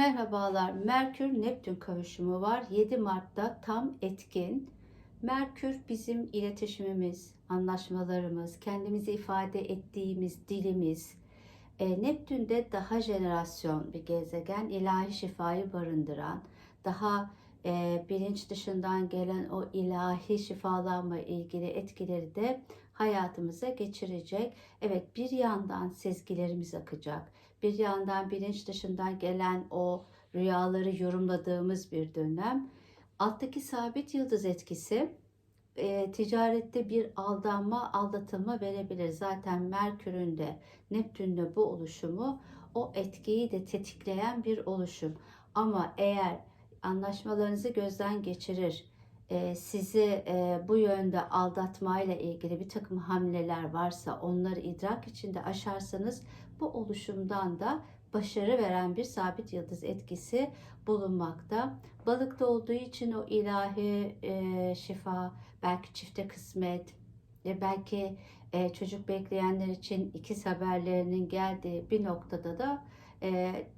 Merhabalar. Merkür Neptün kavuşumu var. 7 Mart'ta tam etkin. Merkür bizim iletişimimiz, anlaşmalarımız, kendimizi ifade ettiğimiz dilimiz. E, Neptün de daha jenerasyon bir gezegen, ilahi şifayı barındıran, daha e, bilinç dışından gelen o ilahi şifalanma ilgili etkileri de hayatımıza geçirecek. Evet bir yandan sezgilerimiz akacak. Bir yandan bilinç dışından gelen o rüyaları yorumladığımız bir dönem. Alttaki sabit yıldız etkisi e, ticarette bir aldanma, aldatılma verebilir. Zaten Merkür'ün de Neptün'ün de bu oluşumu o etkiyi de tetikleyen bir oluşum. Ama eğer anlaşmalarınızı gözden geçirir, sizi bu yönde aldatmayla ilgili bir takım hamleler varsa onları idrak içinde aşarsanız bu oluşumdan da başarı veren bir sabit yıldız etkisi bulunmakta. Balıkta olduğu için o ilahi şifa, belki çifte kısmet, belki çocuk bekleyenler için ikiz haberlerinin geldiği bir noktada da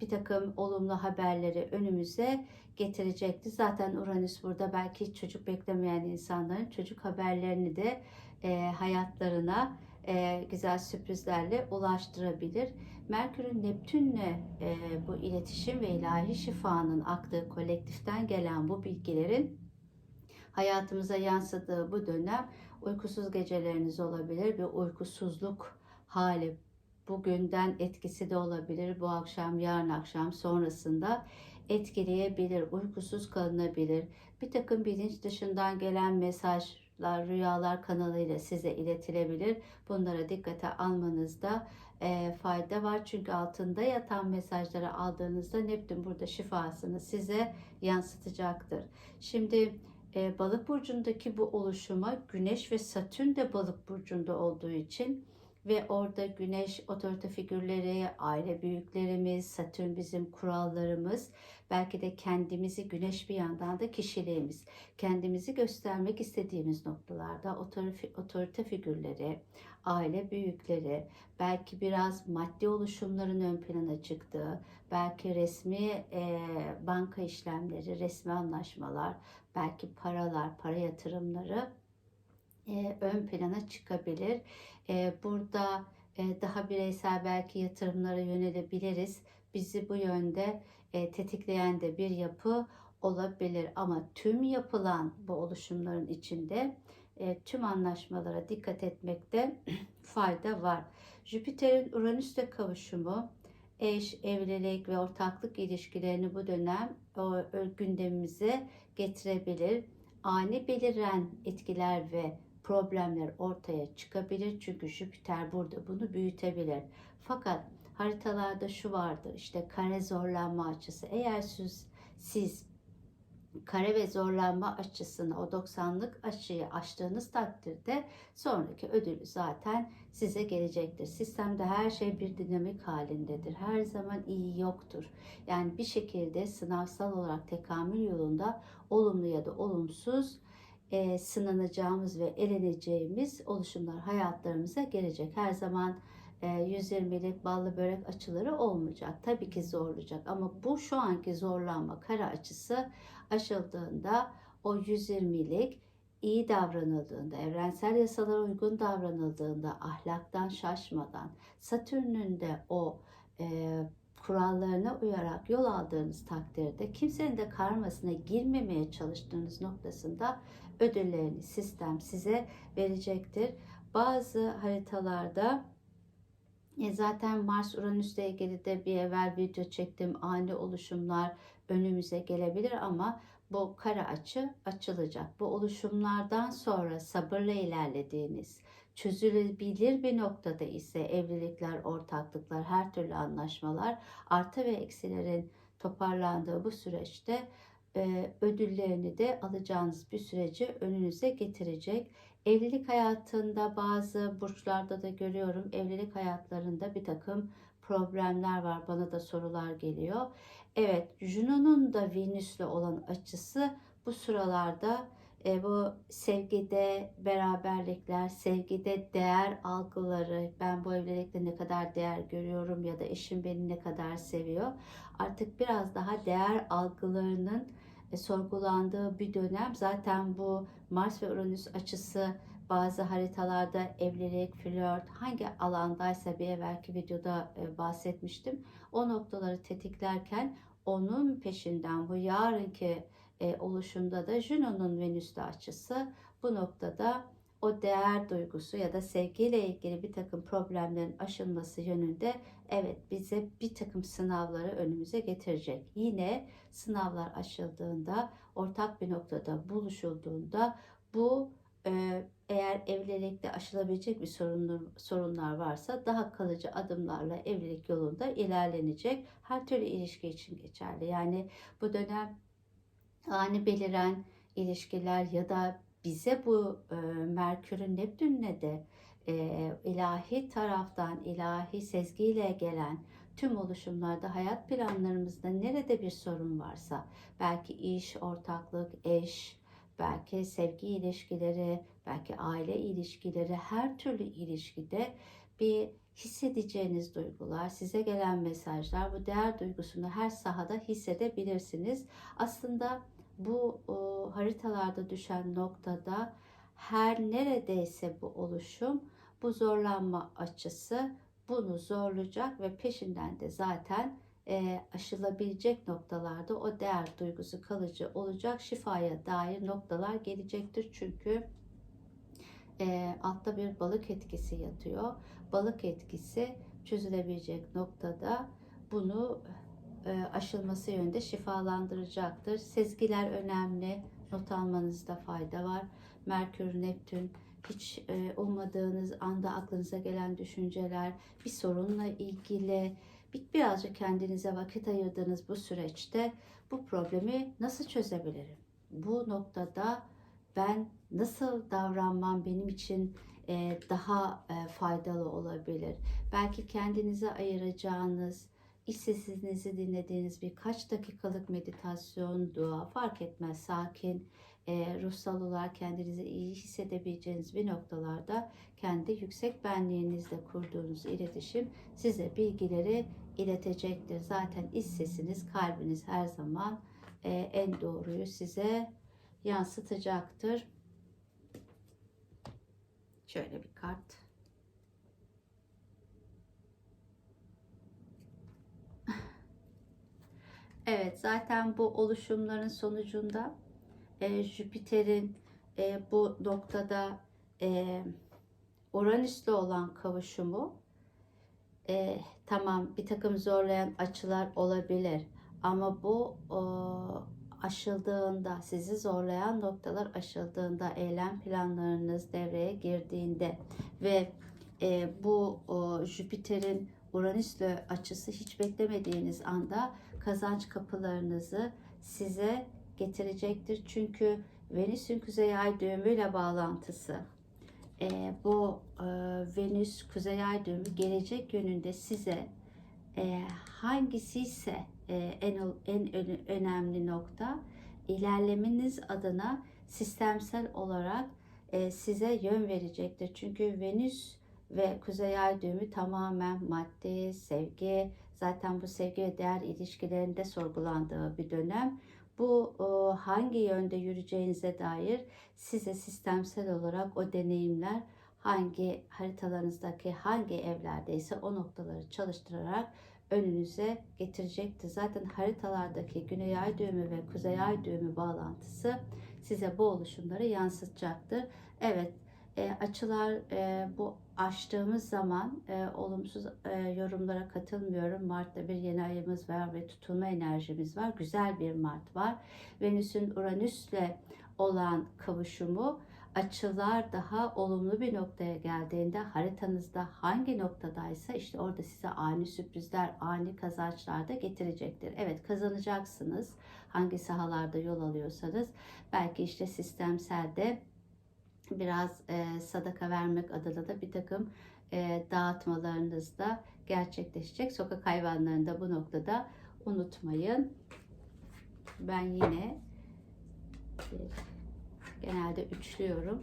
bir takım olumlu haberleri önümüze getirecekti. Zaten Uranüs burada belki çocuk beklemeyen insanların çocuk haberlerini de e, hayatlarına e, güzel sürprizlerle ulaştırabilir. Merkür'ün Neptün'le e, bu iletişim ve ilahi şifanın aktığı kolektiften gelen bu bilgilerin hayatımıza yansıdığı bu dönem uykusuz geceleriniz olabilir bir uykusuzluk hali bugünden etkisi de olabilir. Bu akşam, yarın akşam sonrasında etkileyebilir, uykusuz kalınabilir. Bir takım bilinç dışından gelen mesajlar, rüyalar kanalıyla size iletilebilir. Bunlara dikkate almanızda e, fayda var. Çünkü altında yatan mesajları aldığınızda Neptün burada şifasını size yansıtacaktır. Şimdi e, balık burcundaki bu oluşuma Güneş ve Satürn de balık burcunda olduğu için ve orada güneş otorite figürleri, aile büyüklerimiz, Satürn bizim kurallarımız, belki de kendimizi güneş bir yandan da kişiliğimiz, kendimizi göstermek istediğimiz noktalarda otorite figürleri, aile büyükleri, belki biraz maddi oluşumların ön plana çıktığı, belki resmi e, banka işlemleri, resmi anlaşmalar, belki paralar, para yatırımları e, ön plana çıkabilir. E, burada e, daha bireysel belki yatırımlara yönelebiliriz. Bizi bu yönde tetikleyen de bir yapı olabilir. Ama tüm yapılan bu oluşumların içinde tüm anlaşmalara dikkat etmekte fayda var. Jüpiter'in Uranüs'te kavuşumu eş, evlilik ve ortaklık ilişkilerini bu dönem o, gündemimize getirebilir. Ani beliren etkiler ve problemler ortaya çıkabilir. Çünkü Jüpiter burada bunu büyütebilir. Fakat haritalarda şu vardır işte kare zorlanma açısı. Eğer siz, siz kare ve zorlanma açısını o 90'lık açıyı aştığınız takdirde sonraki ödülü zaten size gelecektir. Sistemde her şey bir dinamik halindedir. Her zaman iyi yoktur. Yani bir şekilde sınavsal olarak tekamül yolunda olumlu ya da olumsuz e, sınanacağımız ve eleneceğimiz oluşumlar hayatlarımıza gelecek. Her zaman e, 120'lik ballı börek açıları olmayacak. Tabii ki zorlayacak ama bu şu anki zorlanma kara açısı aşıldığında o 120'lik iyi davranıldığında, evrensel yasalara uygun davranıldığında, ahlaktan şaşmadan, Satürn'ün de o e, kurallarına uyarak yol aldığınız takdirde kimsenin de karmasına girmemeye çalıştığınız noktasında ödüllerini sistem size verecektir. Bazı haritalarda e zaten Mars Uranüs'le ilgili de bir evvel video çektim. Ani oluşumlar önümüze gelebilir ama bu kara açı açılacak. Bu oluşumlardan sonra sabırla ilerlediğiniz, çözülebilir bir noktada ise evlilikler, ortaklıklar, her türlü anlaşmalar artı ve eksilerin toparlandığı bu süreçte ödüllerini de alacağınız bir süreci önünüze getirecek. Evlilik hayatında bazı burçlarda da görüyorum evlilik hayatlarında bir takım problemler var. Bana da sorular geliyor. Evet, Juno'nun da Venüs'le olan açısı bu sıralarda E, bu sevgide beraberlikler, sevgide değer algıları, ben bu evlilikte ne kadar değer görüyorum ya da eşim beni ne kadar seviyor. Artık biraz daha değer algılarının e, sorgulandığı bir dönem. Zaten bu Mars ve Uranüs açısı bazı haritalarda evlilik, flört hangi alandaysa bir evvelki videoda e, bahsetmiştim. O noktaları tetiklerken onun peşinden bu yarınki e, oluşumda da Juno'nun Venüs'te açısı bu noktada o değer duygusu ya da sevgiyle ilgili bir takım problemlerin aşılması yönünde evet bize bir takım sınavları önümüze getirecek. Yine sınavlar aşıldığında ortak bir noktada buluşulduğunda bu e, eğer evlilikte aşılabilecek bir sorunlar, sorunlar varsa daha kalıcı adımlarla evlilik yolunda ilerlenecek. Her türlü ilişki için geçerli. Yani bu dönem ani beliren ilişkiler ya da bize bu e, Merkür'ün Neptün'le de e, ilahi taraftan, ilahi sezgiyle gelen tüm oluşumlarda hayat planlarımızda nerede bir sorun varsa belki iş, ortaklık, eş, belki sevgi ilişkileri, belki aile ilişkileri, her türlü ilişkide bir hissedeceğiniz duygular, size gelen mesajlar, bu değer duygusunu her sahada hissedebilirsiniz. Aslında bu o, haritalarda düşen noktada her neredeyse bu oluşum, bu zorlanma açısı bunu zorlayacak ve peşinden de zaten e, aşılabilecek noktalarda o değer duygusu kalıcı olacak. Şifaya dair noktalar gelecektir. Çünkü e, altta bir balık etkisi yatıyor. Balık etkisi çözülebilecek noktada bunu aşılması yönünde şifalandıracaktır. Sezgiler önemli. Not almanızda fayda var. Merkür, Neptün, hiç e, ummadığınız anda aklınıza gelen düşünceler, bir sorunla ilgili bir, birazcık kendinize vakit ayırdığınız bu süreçte bu problemi nasıl çözebilirim? Bu noktada ben nasıl davranmam benim için e, daha e, faydalı olabilir? Belki kendinize ayıracağınız, iç sesinizi dinlediğiniz birkaç dakikalık meditasyon, dua fark etmez. Sakin, e, ruhsal olarak kendinizi iyi hissedebileceğiniz bir noktalarda kendi yüksek benliğinizle kurduğunuz iletişim size bilgileri iletecektir. Zaten iç sesiniz, kalbiniz her zaman e, en doğruyu size yansıtacaktır. Şöyle bir kart. Evet, zaten bu oluşumların sonucunda e, Jüpiter'in e, bu noktada e, Uranüs'le olan kavuşumu e, tamam bir takım zorlayan açılar olabilir. Ama bu o, aşıldığında sizi zorlayan noktalar aşıldığında eylem planlarınız devreye girdiğinde ve e, bu o, Jüpiter'in Uranüs'le açısı hiç beklemediğiniz anda kazanç kapılarınızı size getirecektir. Çünkü Venüs'ün kuzey ay düğümüyle bağlantısı e, bu e, Venüs kuzey ay düğümü gelecek yönünde size e, hangisi ise e, en, en önemli nokta ilerlemeniz adına sistemsel olarak e, size yön verecektir. Çünkü Venüs ve kuzey ay düğümü tamamen madde, sevgi, zaten bu sevgi ve değer ilişkilerinde sorgulandığı bir dönem bu hangi yönde yürüyeceğinize dair size sistemsel olarak o deneyimler hangi haritalarınızdaki hangi evlerdeyse o noktaları çalıştırarak önünüze getirecektir. Zaten haritalardaki güney ay düğümü ve kuzey ay düğümü bağlantısı size bu oluşumları yansıtacaktır. Evet e, açılar e, bu açtığımız zaman e, olumsuz e, yorumlara katılmıyorum. Mart'ta bir yeni ayımız var ve tutulma enerjimiz var. Güzel bir Mart var. Venüs'ün Uranüs'le olan kavuşumu açılar daha olumlu bir noktaya geldiğinde haritanızda hangi noktadaysa işte orada size ani sürprizler, ani kazançlar da getirecektir. Evet kazanacaksınız hangi sahalarda yol alıyorsanız. Belki işte sistemselde biraz e, sadaka vermek adına da bir takım e, dağıtmalarınız da gerçekleşecek. Sokak hayvanlarını da bu noktada unutmayın. Ben yine bir Genelde üçlüyorum.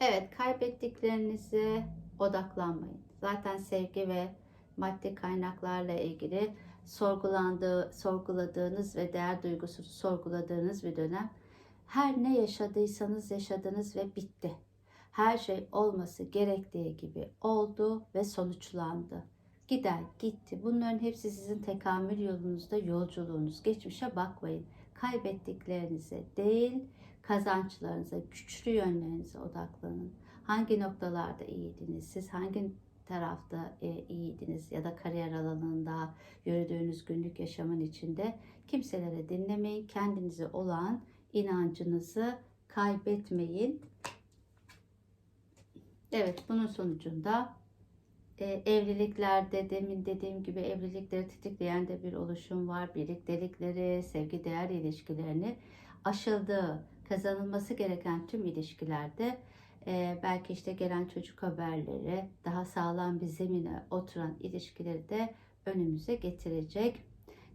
Evet, kaybettiklerinize odaklanmayın. Zaten sevgi ve maddi kaynaklarla ilgili sorgulandığı, sorguladığınız ve değer duygusunu sorguladığınız bir dönem. Her ne yaşadıysanız yaşadınız ve bitti. Her şey olması gerektiği gibi oldu ve sonuçlandı. Gider, gitti. Bunların hepsi sizin tekamül yolunuzda yolculuğunuz. Geçmişe bakmayın. Kaybettiklerinize değil, kazançlarınıza, güçlü yönlerinize odaklanın. Hangi noktalarda iyiydiniz? Siz hangi tarafta e, iyiydiniz ya da kariyer alanında yürüdüğünüz günlük yaşamın içinde kimselere dinlemeyin. Kendinize olan inancınızı kaybetmeyin. Evet, bunun sonucunda e, evliliklerde demin dediğim gibi evlilikleri tetikleyen de bir oluşum var. Birliktelikleri, sevgi değer ilişkilerini aşıldığı, kazanılması gereken tüm ilişkilerde e, belki işte gelen çocuk haberleri, daha sağlam bir zemine oturan ilişkileri de önümüze getirecek.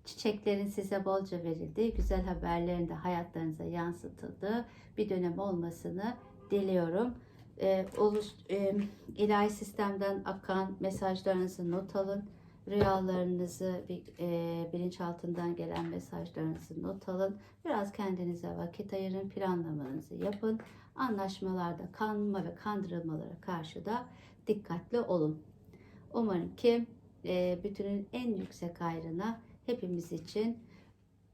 Çiçeklerin size bolca verildiği, güzel haberlerin de hayatlarınıza yansıtıldığı bir dönem olmasını diliyorum. E, oluş, e, ilahi sistemden akan mesajlarınızı not alın. Rüyalarınızı, e, bilinçaltından gelen mesajlarınızı not alın. Biraz kendinize vakit ayırın, planlamanızı yapın. Anlaşmalarda kanma ve kandırılmalara karşı da dikkatli olun. Umarım ki e, bütünün en yüksek ayrına hepimiz için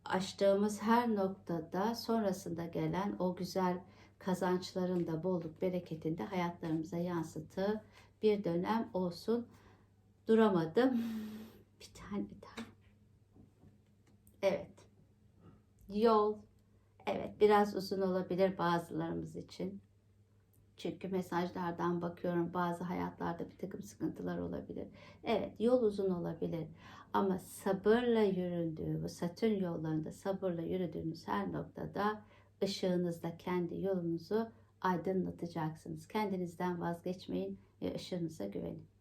açtığımız her noktada sonrasında gelen o güzel kazançların da bolluk bereketin de hayatlarımıza yansıttığı bir dönem olsun. Duramadım. Bir tane daha. Evet. Yol. Evet biraz uzun olabilir bazılarımız için. Çünkü mesajlardan bakıyorum bazı hayatlarda bir takım sıkıntılar olabilir. Evet yol uzun olabilir ama sabırla yüründüğü bu Satürn yollarında sabırla yürüdüğünüz her noktada ışığınızda kendi yolunuzu aydınlatacaksınız. Kendinizden vazgeçmeyin ve ışığınıza güvenin.